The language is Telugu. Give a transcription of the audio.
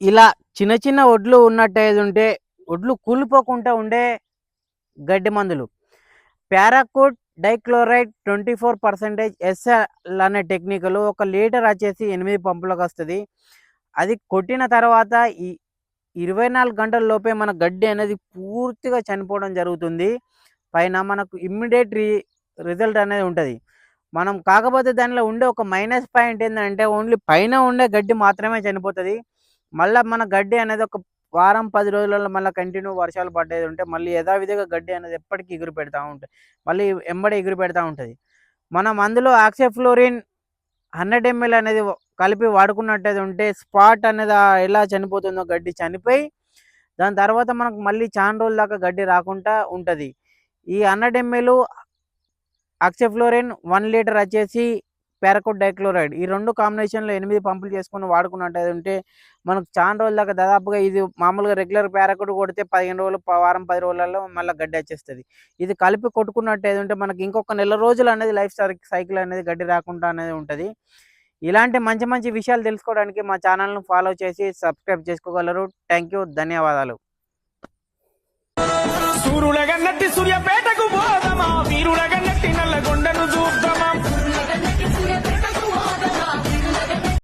ఇలా చిన్న చిన్న ఒడ్లు ఉన్నట్టయితే ఉంటే ఒడ్లు కూలిపోకుండా ఉండే గడ్డి మందులు. Paraquat dichloride twenty four percentage SL అనే టెక్నికలు ఒక లీటర్ వచ్చేసి ఎనిమిది పంపులకు వస్తుంది. అది కొట్టిన తర్వాత ఈ ఇరవై నాలుగు గంటల లోపే మన గడ్డి అనేది పూర్తిగా చనిపోవడం జరుగుతుంది. పైన మనకు ఇమ్మీడియట్ రి రిజల్ట్ అనేది ఉంటుంది. మనం కాకపోతే దానిలో ఉండే ఒక మైనస్ పాయింట్ ఏంటంటే ఓన్లీ పైన ఉండే గడ్డి మాత్రమే చనిపోతుంది. మళ్ళీ మన గడ్డి అనేది ఒక వారం పది రోజులలో మళ్ళీ కంటిన్యూ వర్షాలు పడ్డేది ఉంటే మళ్ళీ యథావిధిగా గడ్డి అనేది ఎప్పటికీ ఎగురు పెడతా ఉంటుంది. మళ్ళీ ఎంబడి ఎగురు పెడతా ఉంటుంది. మనం అందులో ఆక్సిఫ్లోరిన్ హండ్రెడ్ ఎంఎల్ అనేది కలిపి వాడుకున్నట్టయితే ఉంటే స్పాట్ అనేది ఎలా చనిపోతుందో గడ్డి చనిపోయి దాని తర్వాత మనకు మళ్ళీ చాలా రోజుల దాకా గడ్డి రాకుండా ఉంటుంది. ఈ hundred ML oxyfluorfen one litre వచ్చేసి పారాకోట్ డైక్లోరైడ్. ఈ రెండు కాంబినేషన్లో ఎనిమిది పంపులు చేసుకొని వాడుకున్నట్టు ఉంటే మనకు చాలా రోజుల దాకా దాదాపుగా ఇది మామూలుగా రెగ్యులర్ పారాకోట్ కొడితే పదిహేను రోజులు వారం పది రోజులలో మళ్ళీ గడ్డి వచ్చేస్తుంది. ఇది కలిపి కొట్టుకున్నట్టు ఉంటే మనకి ఇంకొక నెల రోజులు అనేది లైఫ్ సైకిల్ అనేది గడ్డి రాకుండా అనేది ఉంటుంది. ఇలాంటి మంచి మంచి విషయాలు తెలుసుకోవడానికి మా ఛానల్ను ఫాలో చేసి సబ్స్క్రైబ్ చేసుకోగలరు. థ్యాంక్ యూ ధన్యవాదాలు సూర్యులగన్నట్టి సూర్యపే